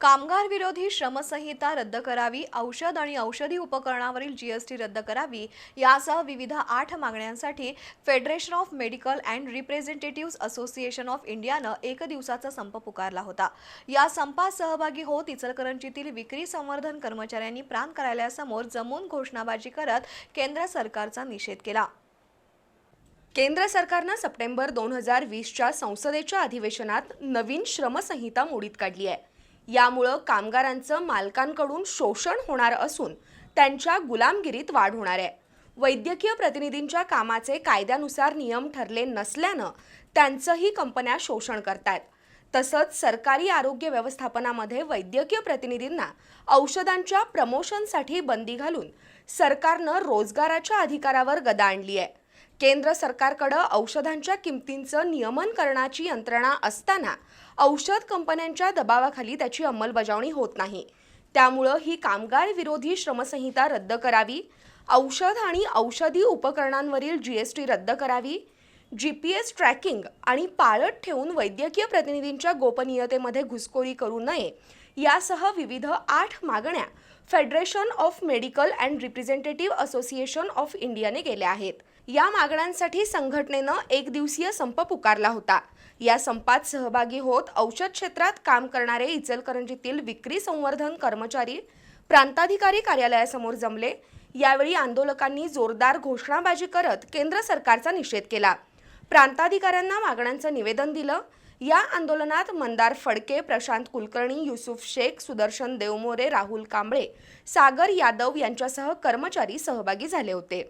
कामगार विरोधी श्रमसंहिता रद्द करावी औषध आणि औषधी उपकरणावरील जीएसटी रद्द करावी यासह विविध आठ मागण्यांसाठी federation of medical and representative association of इंडियानं एक दिवसाचा संप पुकारला होता. या संपात सहभागी होत इचलकरंजीतील विक्री संवर्धन कर्मचाऱ्यांनी प्राण कार्यालयासमोर जमून घोषणाबाजी करत केंद्र सरकारचा निषेध केला. केंद्र सरकारनं सप्टेंबर दोन हजार वीसच्या संसदेच्या अधिवेशनात नवीन श्रमसंहिता मोडीत काढली आहे. यामुळं कामगारांचं मालकांकडून शोषण होणार असून त्यांच्या गुलामगिरीत वाढ होणार आहे. वैद्यकीय प्रतिनिधींच्या कामाचे कायद्यानुसार नियम ठरले नसल्यानं त्यांचंही कंपन्या शोषण करतायत. तसंच सरकारी आरोग्य व्यवस्थापनामध्ये वैद्यकीय प्रतिनिधींना औषधांच्या प्रमोशनसाठी बंदी घालून सरकारनं रोजगाराच्या अधिकारावर गदा आणली आहे. केंद्र सरकारकडं औषधांच्या किमतींचं नियमन करण्याची यंत्रणा असताना औषध कंपन्यांच्या दबावाखाली त्याची अंमलबजावणी होत नाही. त्यामुळं ही कामगार विरोधी श्रमसंहिता रद्द करावी. औषध आणि औषधी उपकरणांवरील जीएसटी रद्द करावी. जी पी एस ट्रॅकिंग आणि पाळत ठेवून वैद्यकीय प्रतिनिधींच्या गोपनीयतेमध्ये घुसखोरी करू नये. यासह विविध आठ मागण्या federation of medical and representative association of इंडियाने केल्या आहेत. या मागण्यांसाठी संघटनेनं एक दिवसीय संप पुकारला होता. या संपात सहभागी होत औषध क्षेत्रात काम करणारे इचलकरंजीतील विक्री संवर्धन कर्मचारी प्रांताधिकारी कार्यालयासमोर जमले. यावेळी आंदोलकांनी जोरदार घोषणाबाजी करत केंद्र सरकारचा निषेध केला. प्रांताधिकाऱ्यांना मागण्यांचं निवेदन दिलं. या आंदोलनात मंदार फडके प्रशांत कुलकर्णी युसुफ शेख सुदर्शन देवमोरे राहुल कांबळे सागर यादव यांच्यासह कर्मचारी सहभागी झाले होते.